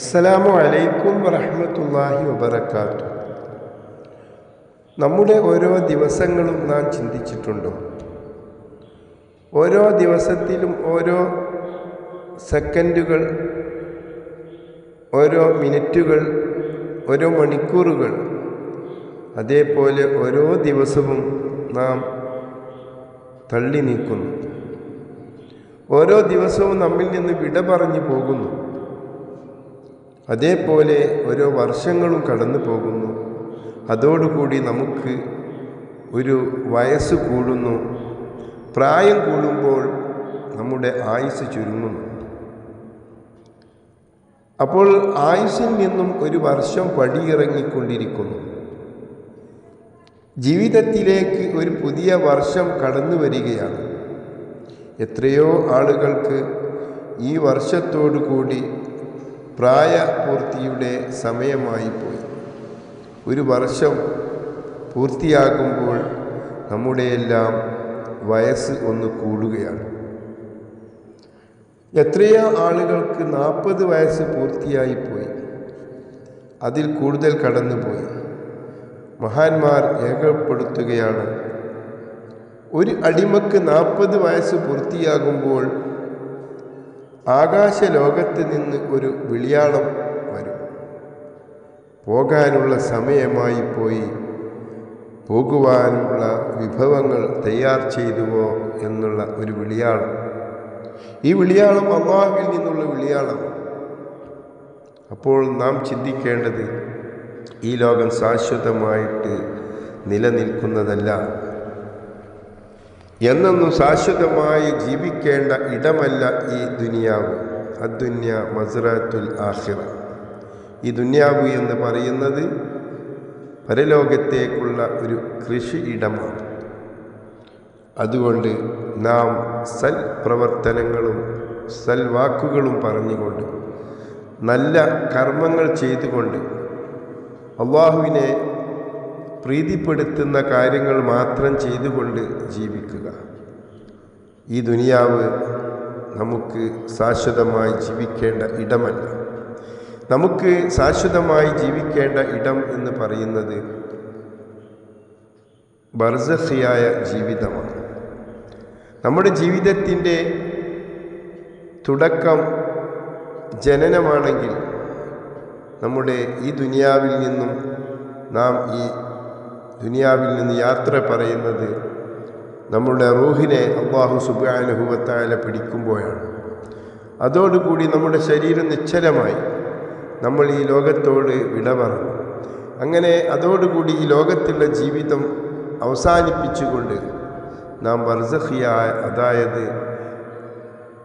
അസ്സലാമു അലൈക്കും വറഹമത്തല്ലാഹി വബർക്കാത്തു നമ്മുടെ ഓരോ ദിവസങ്ങളും നാം ചിന്തിച്ചിട്ടുണ്ടോ? ഓരോ ദിവസത്തിലും ഓരോ സെക്കൻഡുകൾ ഓരോ മിനിറ്റുകൾ ഓരോ മണിക്കൂറുകൾ അതേപോലെ ഓരോ ദിവസവും നാം തള്ളി നീക്കുന്നു ഓരോ ദിവസവും നമ്മിൽ നിന്ന് വിട പറഞ്ഞു പോകുന്നു. അതേപോലെ ഓരോ വർഷങ്ങളും കടന്നു പോകുന്നു. അതോടുകൂടി നമുക്ക് ഒരു വയസ്സ് കൂടുന്നു. പ്രായം കൂടുമ്പോൾ നമ്മുടെ ആയുസ് ചുരുങ്ങുന്നു. അപ്പോൾ ആയുസ്സിൽ നിന്നും ഒരു വർഷം പടിയിറങ്ങിക്കൊണ്ടിരിക്കുന്നു. ജീവിതത്തിലേക്ക് ഒരു പുതിയ വർഷം കടന്നു വരികയാണ്. എത്രയോ ആളുകൾക്ക് ഈ വർഷത്തോടു കൂടി പ്രായപൂർത്തിയുടെ സമയമായി പോയി. ഒരു വർഷം പൂർത്തിയാകുമ്പോൾ നമ്മുടെയെല്ലാം വയസ്സ് ഒന്ന് കൂടുകയാണ്. എത്രയോ ആളുകൾക്ക് നാൽപ്പത് വയസ്സ് പൂർത്തിയായിപ്പോയി അതിൽ കൂടുതൽ കടന്നുപോയി. മഹാന്മാർ രേഖപ്പെടുത്തുകയാണ് ഒരു അടിമക്ക് നാൽപ്പത് വയസ്സ് പൂർത്തിയാകുമ്പോൾ ആകാശ ലോകത്ത് നിന്ന് ഒരു വിളിയാളം വരും. പോകാനുള്ള സമയമായി പോയി. പോകുവാനുള്ള വിഭവങ്ങൾ തയ്യാർ ചെയ്തുവോ എന്നുള്ള ഒരു വിളിയാളം. ഈ വിളിയാളം അള്ളാഹുവിൽ നിന്നുള്ള വിളിയാളം അപ്പോൾ നാം ചിന്തിക്കേണ്ടത് ഈ ലോകം ശാശ്വതമായിട്ട് നിലനിൽക്കുന്നതല്ല. എന്നൊന്നും ശാശ്വതമായി ജീവിക്കേണ്ട ഇടമല്ല ഈ ദുനിയാവ്. അദ്ദുന്യ മസ്റാത്തുൽ ആഹിറ ഈ ദുന്യാവ് എന്ന് പറയുന്നത് പരലോകത്തേക്കുള്ള ഒരു കൃഷി ഇടമാണ്. അതുകൊണ്ട് നാം സൽ പ്രവർത്തനങ്ങളും സൽ വാക്കുകളും പറഞ്ഞുകൊണ്ട് നല്ല കർമ്മങ്ങൾ ചെയ്തുകൊണ്ട് അള്ളാഹുവിനെ പ്രീതിപ്പെടുത്തുന്ന കാര്യങ്ങൾ മാത്രം ചെയ്തുകൊണ്ട് ജീവിക്കുക. ഈ ദുനിയാവ് നമുക്ക് ശാശ്വതമായി ജീവിക്കേണ്ട ഇടമല്ല. നമുക്ക് ശാശ്വതമായി ജീവിക്കേണ്ട ഇടം എന്ന് പറയുന്നത് ബർസഹിയായ ജീവിതമാണ്. നമ്മുടെ ജീവിതത്തിന്റെ തുടക്കം ജനനമാണെങ്കിൽ നമ്മുടെ ഈ ദുനിയാവിൽ നിന്നും നാം ഈ ദുനിയാവിൽ നിന്ന് യാത്ര പറയുന്നത് നമ്മുടെ റൂഹിനെ അള്ളാഹു സുബാനുഭവത്തായ പിടിക്കുമ്പോഴാണ്. അതോടുകൂടി നമ്മുടെ ശരീരം നിശ്ചലമായി. നമ്മൾ ഈ ലോകത്തോട് വിട പറഞ്ഞു അങ്ങനെ അതോടുകൂടി ഈ ലോകത്തുള്ള ജീവിതം അവസാനിപ്പിച്ചുകൊണ്ട് നാം ബർസഹിയായ അതായത്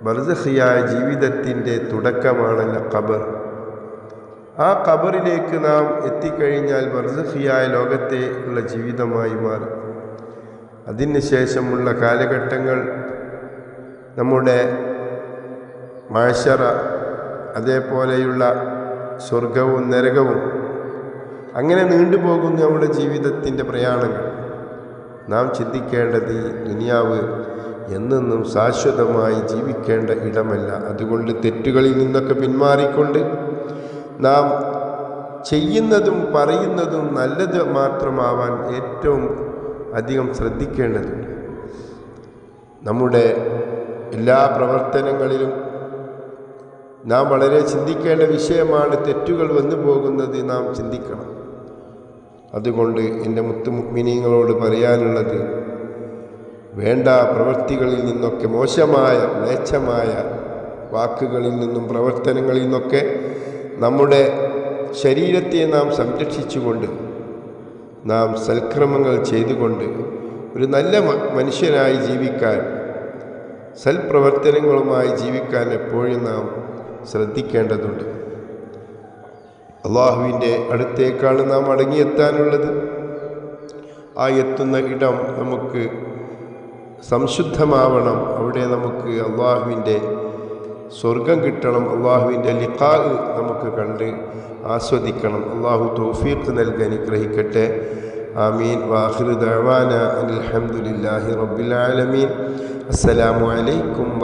ബർസഹിയായ ജീവിതത്തിന്റെ തുടക്കമാണല്ല ഖബർ. ആ ഖബറിലേക്ക് നാം എത്തിക്കഴിഞ്ഞാൽ ബർസഖിയായ ലോകത്തെ ഉള്ള ജീവിതമായി മാറും. അതിന് ശേഷമുള്ള കാലഘട്ടങ്ങൾ നമ്മുടെ മാഷറ അതേപോലെയുള്ള സ്വർഗവും നരകവും അങ്ങനെ നീണ്ടുപോകുന്നു നമ്മുടെ ജീവിതത്തിന്റെ പ്രയാണങ്ങൾ. നാം ചിന്തിക്കേണ്ടത് ദുനിയാവ് എന്നെന്നും ശാശ്വതമായി ജീവിക്കേണ്ട ഇടമല്ല. അതുകൊണ്ട് തെറ്റുകളിൽ നിന്നൊക്കെ പിന്മാറിക്കൊണ്ട് നാം ചെയ്യുന്നതും പറയുന്നതും നല്ലത് മാത്രമാവാൻ ഏറ്റവും അധികം ശ്രദ്ധിക്കേണ്ടതുണ്ട്. നമ്മുടെ എല്ലാ പ്രവർത്തനങ്ങളിലും നാം വളരെ ചിന്തിക്കേണ്ട വിഷയമാണ് തെറ്റുകൾ വന്നു പോകുന്നത് നാം ചിന്തിക്കണം. അതുകൊണ്ട് എന്റെ മുത്തുമിനിങ്ങളോട് പറയാനുള്ളത് വേണ്ട പ്രവൃത്തികളിൽ നിന്നൊക്കെ മോശമായ മ്ലേച്ഛമായ വാക്കുകളിൽ നിന്നും പ്രവർത്തനങ്ങളിൽ നിന്നൊക്കെ നമ്മുടെ ശരീരത്തെ നാം സംരക്ഷിച്ചുകൊണ്ട് നാം സൽക്രമങ്ങൾ ചെയ്തുകൊണ്ട് ഒരു നല്ല മനുഷ്യനായി ജീവിക്കാൻ സൽപ്രവർത്തനങ്ങളുമായി ജീവിക്കാൻ എപ്പോഴും നാം ശ്രദ്ധിക്കേണ്ടതുണ്ട്. അള്ളാഹുവിന്റെ അടുത്തേക്കാണ് നാം അടങ്ങിയെത്താനുള്ളത്. ആ എത്തുന്ന ഇടം നമുക്ക് സംശുദ്ധമാവണം. അവിടെ നമുക്ക് അള്ളാഹുവിന്റെ സ്വർഗം കിട്ടണം. അള്ളാഹുവിന്റെ ലിഖാ നമുക്ക് കണ്ട് ആസ്വദിക്കണം. അള്ളാഹു തൗഫീഖ് നൽകി അനുഗ്രഹിക്കട്ടെ. ആമീൻ. വാഹിർ ദവാന അലഹമുല്ലാഹി റബ്ബിൽ ആലമീൻ. അസ്സലാമു അലൈക്കും